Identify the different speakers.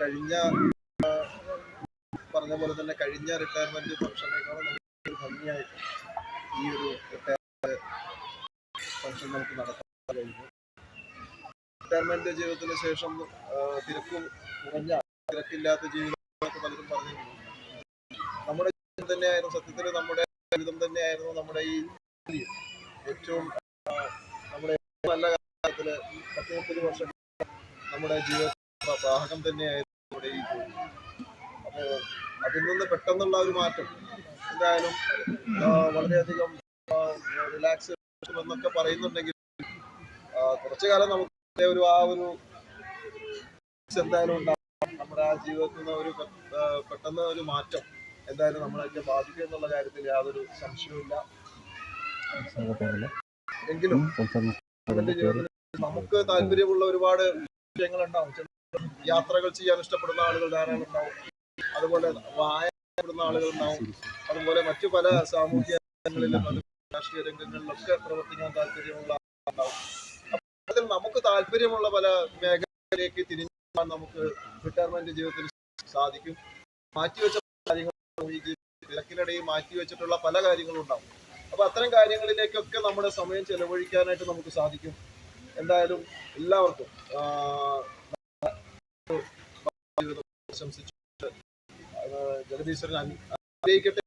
Speaker 1: കഴിഞ്ഞ പറഞ്ഞ പോലെ തന്നെ കഴിഞ്ഞ റിട്ടയർമെന്റ് ഫംഗ്ഷനേക്കാളും നമുക്ക് ഭംഗിയായിട്ട് ഈ ഒരു ഫംഗ്ഷൻ നമുക്ക് നടത്താൻ കഴിഞ്ഞു. റിട്ടയർമെന്റ് ജീവിതത്തിന് ശേഷം തിരക്കും കുറഞ്ഞ തിരക്കില്ലാത്ത ജീവിതം പലരും പറഞ്ഞിരുന്നു നമ്മുടെ ജീവിതം തന്നെയായിരുന്നു സത്യത്തിൽ നമ്മുടെ ജീവിതം തന്നെയായിരുന്നു നമ്മുടെ ഈ ഏറ്റവും നമ്മുടെ നല്ല കാലത്തിൽ പത്ത് മുപ്പത് വർഷം നമ്മുടെ ജീവിത ദാഹകം തന്നെയായിരുന്നു നമ്മുടെ ഈ ജോലി. അപ്പോൾ അതിൽ നിന്ന് പെട്ടെന്നുള്ള ഒരു മാറ്റം. എന്തായാലും വളരെയധികം റിലാക്സ് എന്നൊക്കെ പറയുന്നുണ്ടെങ്കിൽ കുറച്ചു കാലം നമുക്ക് ഒരു ആ ഒരു എന്തായാലും ഉണ്ടാവും. നമ്മുടെ ആ ജീവിതത്തിൽ നിന്ന് ഒരു പെട്ടെന്ന് ഒരു മാറ്റം. എന്തായാലും നമ്മളൊക്കെ ബാധിക്കും എന്നുള്ള കാര്യത്തിൽ യാതൊരു സംശയവുമില്ല. എങ്കിലും നമുക്ക് താല്പര്യമുള്ള ഒരുപാട് വിഷയങ്ങൾ ഉണ്ടാവും. യാത്രകൾ ചെയ്യാൻ ഇഷ്ടപ്പെടുന്ന ആളുകൾ ധാരാളം ഉണ്ടാവും. അതുപോലെ വായനപ്പെടുന്ന ആളുകൾ ഉണ്ടാവും. അതുപോലെ മറ്റു പല സാമൂഹ്യ രംഗങ്ങളിലും രാഷ്ട്രീയ രംഗങ്ങളിലൊക്കെ പ്രവർത്തിക്കാൻ താല്പര്യമുള്ള അപ്പോൾ അതിൽ നമുക്ക് താല്പര്യമുള്ള പല മേഖലയിലേക്ക് തിരിഞ്ഞാൽ നമുക്ക് റിട്ടയർമെന്റ് ജീവിതത്തിൽ സാധിക്കും. മാറ്റിവെച്ച കാര്യങ്ങൾ മാറ്റി വെച്ചിട്ടുള്ള പല കാര്യങ്ങളും ഉണ്ടാവും അപ്പൊ അത്തരം കാര്യങ്ങളിലേക്കൊക്കെ നമ്മുടെ സമയം ചെലവഴിക്കാനായിട്ട് നമുക്ക് സാധിക്കും. എന്തായാലും എല്ലാവർക്കും ജീവിതം ജഗദീശ്വരൻ അനുഗ്രഹിക്കട്ടെ